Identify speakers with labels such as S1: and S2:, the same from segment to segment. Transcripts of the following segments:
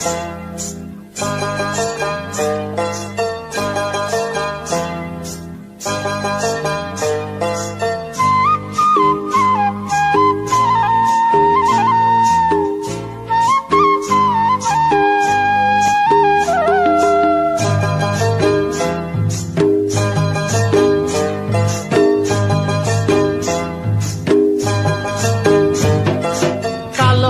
S1: কালো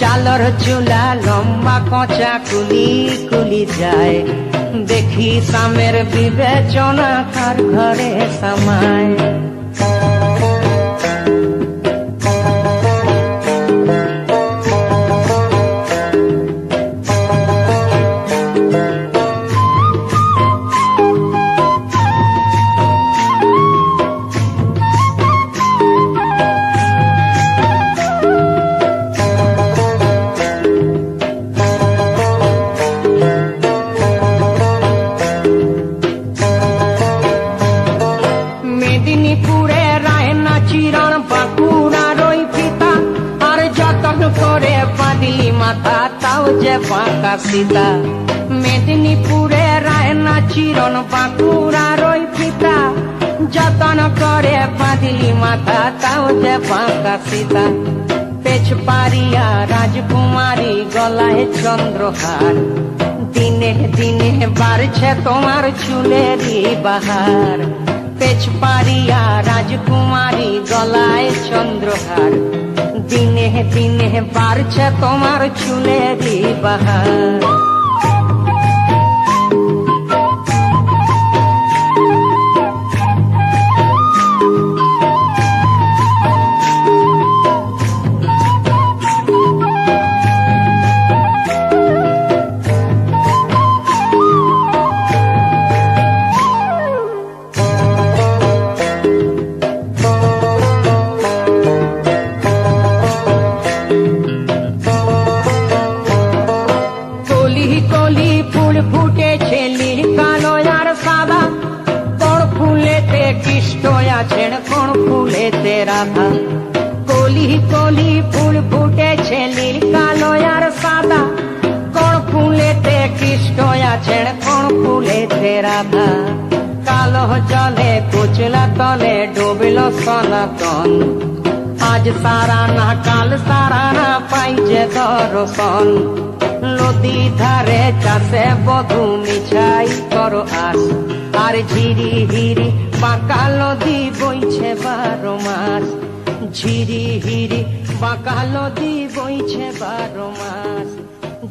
S1: চালর চুলা লম্বা কচা কুলি কুলি যায়। দেখি সামের বিবেচনা তার ঘরে সামায় যে বাঁকা মেদিনীপুরে রায়না চিরণ বাঁকুড়া রই পিতা যতন করে বাঁধলি মাথা, তাও যে বাঁকা সীতা। পেছ পারিয়া রাজকুমারী গলায় চন্দ্রহার। দিনে দিনে বাড়ছে তোমার চুলেরই বাহার। পেছ পারিয়া রাজকুমারী গলায় চন্দ্রহার। দিনে দিনে বাড়ছে তোমার চুলেরই বাহার কৃষ্ণ আছেন, কোন ফুলেতে রাধা? কলি কলি ফুল ফুটেছে নীল কালো আর সাদা। কোন ফুলেতে কৃষ্ণ আছেন, কোন ফুলেতে রাধা? কালো জলে কুচলা তলে ডুবল সনাতন। আজ সারা না, কাল সারা না পাইছে দর্শন। নদী ধারে চাষে বধু মিছাই। করো আস আর ঝিরি হিরি পাকালো দি বইছে বারো মাস। ঝিরি হিরি পাকালো দি বইছে বারো মাস।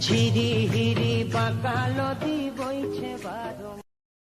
S1: ঝিরি হিরি পাকালো দি বইছে বারো